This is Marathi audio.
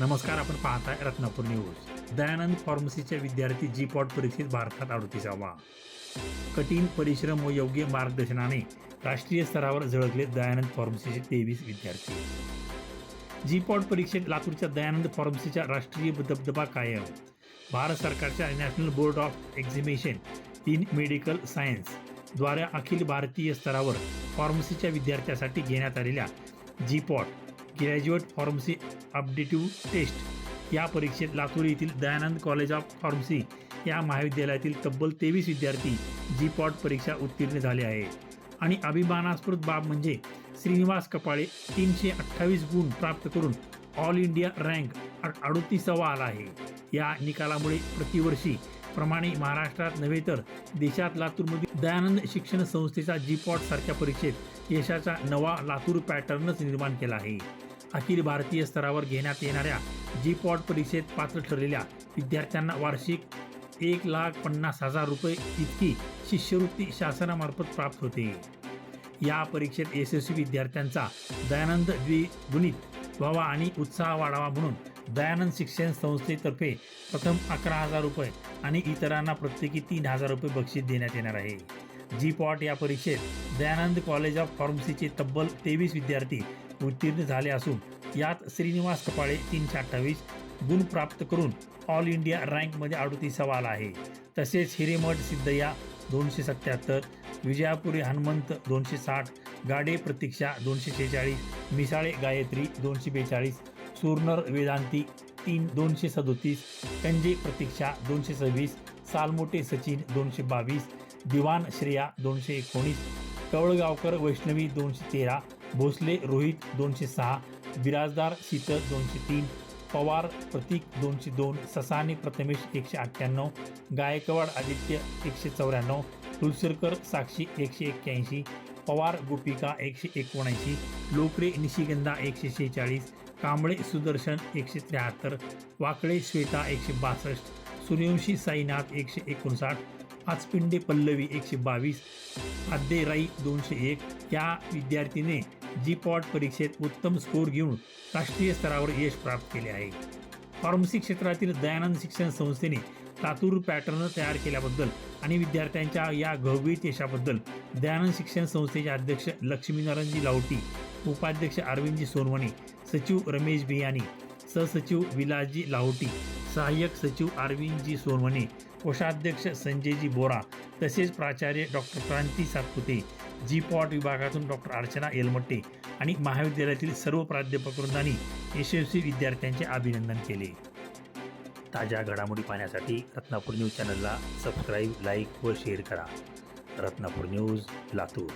नमस्कार आपण पाहताय रत्नापूर न्यूज. दयानंद फार्मसीच्या विद्यार्थी जी पॉट परीक्षेत भारतात अडतीसावा. कठीण परिश्रम व योग्य मार्गदर्शनाने राष्ट्रीय स्तरावर झळकले दयानंद फार्मसीचे तेवीस विद्यार्थी. जी पॉट परीक्षेत लातूरच्या दयानंद फार्मसीचा राष्ट्रीय दबदबा कायम. भारत सरकारच्या national board of exhibition in medical सायन्सद्वारे अखिल भारतीय स्तरावर फार्मसीच्या विद्यार्थ्यासाठी घेण्यात आलेल्या G PAT graduate pharmacy aptitude test. या परीक्षेत लातूर येथील दयानंद कॉलेज ऑफ फार्मसी या महाविद्यालयातील तब्बल तेवीस विद्यार्थी जी पॉट परीक्षा उत्तीर्ण झाले आहे आणि अभिमानास्पद बाब म्हणजे श्रीनिवास कपाळे तीनशे अठ्ठावीस गुण प्राप्त करून ऑल इंडिया रँक अडतीसावा आला आहे. या निकालामुळे प्रतिवर्षी प्रमाणे महाराष्ट्रात नव्हे तर देशात लातूरमध्ये दयानंद शिक्षण संस्थेचा जी पॉट सारख्या परीक्षेत यशाचा नवा लातूर पॅटर्नच निर्माण केला आहे. अखिल भारतीय स्तरावर घेण्यात येणाऱ्या जी पॉट परीक्षेत पात्र ठरलेल्या विद्यार्थ्यांना वार्षिक एक लाख पन्नास हजार रुपये इतकी शिष्यवृत्ती शासनामार्फत प्राप्त होते. या परीक्षेत यशस्वी विद्यार्थ्यांचा दयानंद द्विगुणित व्हावा आणि उत्साह वाढावा म्हणून दयानंद शिक्षण संस्थेतर्फे प्रथम अकरा हजार रुपये आणि इतरांना प्रत्येकी तीन हजार रुपये बक्षीस देण्यात येणार आहे. जी पॉट या परीक्षेत दयानंद कॉलेज ऑफ फार्मसीचे तब्बल तेवीस विद्यार्थी उत्तीर्ण झाले असून यात श्रीनिवास कपाळे तीनशे अठ्ठावीस गुण प्राप्त करून ऑल इंडिया रँकमध्ये अडतीसावा आला आहे. तसेच हिरेमठ सिद्धया दोनशे सत्याहत्तर विजयापुरी हनुमंत दोनशे साठ गाडे प्रतीक्षा दोनशे शेहेचाळीस मिसाळे गायत्री दोनशे बेचाळीस सुरनर वेदांती तीन दोनशे सदोतीस कंजे प्रतीक्षा दोनशे सव्वीस सालमोटे सचिन दोनशे बावीस दिवान श्रेया दोनशे एकोणीस कवळगावकर वैष्णवी दोनशे तेरा भोसले रोहित दोनशे सहा बिराजदार शीतल दोनशे तीन पवार प्रतीक दोनशे दोन ससाने प्रथमेश एकशे अठ्ठ्याण्णव गायकवाड आदित्य एकशे चौऱ्याण्णव तुलसरकर साक्षी एकशे एक्क्याऐंशी पवार गोपिका एकशे एकोणऐंशी लोकरे निशिगंधा एकशे शेहेचाळीस कांबळे सुदर्शन एकशे त्र्याहत्तर वाकळे श्वेता एकशे बासष्ट सूर्यवंशी साईनाथ एकशे एकोणसाठ आचपिंडे पल्लवी एकशे बावीस आद्य राई दोनशे एक या विद्यार्थीने जी पॉट परीक्षेत उत्तम स्कोर घेऊन राष्ट्रीय स्तरावर यश प्राप्त केले आहे. फार्मसी क्षेत्रातील दयानंद शिक्षण संस्थेने लातूर पॅटर्न तयार केल्याबद्दल आणि विद्यार्थ्यांच्या या घवघवीत यशाबद्दल दयानंद शिक्षण संस्थेचे अध्यक्ष लक्ष्मीनारायणजी लावटी उपाध्यक्ष अरविंदजी सोनवणे सचिव रमेश बियानी सहसचिव विलासजी लाहोटी सहाय्यक सचिव अरविंदजी सोनवणे कोषाध्यक्ष संजयजी बोरा तसेच प्राचार्य doctor Kranti Satpute G PAT विभागातून डॉक्टर अर्चना एलमट्टे आणि महाविद्यालयातील सर्व प्राध्यापकवृंदांनी यशस्वी विद्यार्थ्यांचे अभिनंदन केले. ताज्या घडामोडी पाहण्यासाठी रत्नापूर न्यूज चॅनलला सबस्क्राईब लाईक व शेअर करा. रत्नापूर न्यूज लातूर.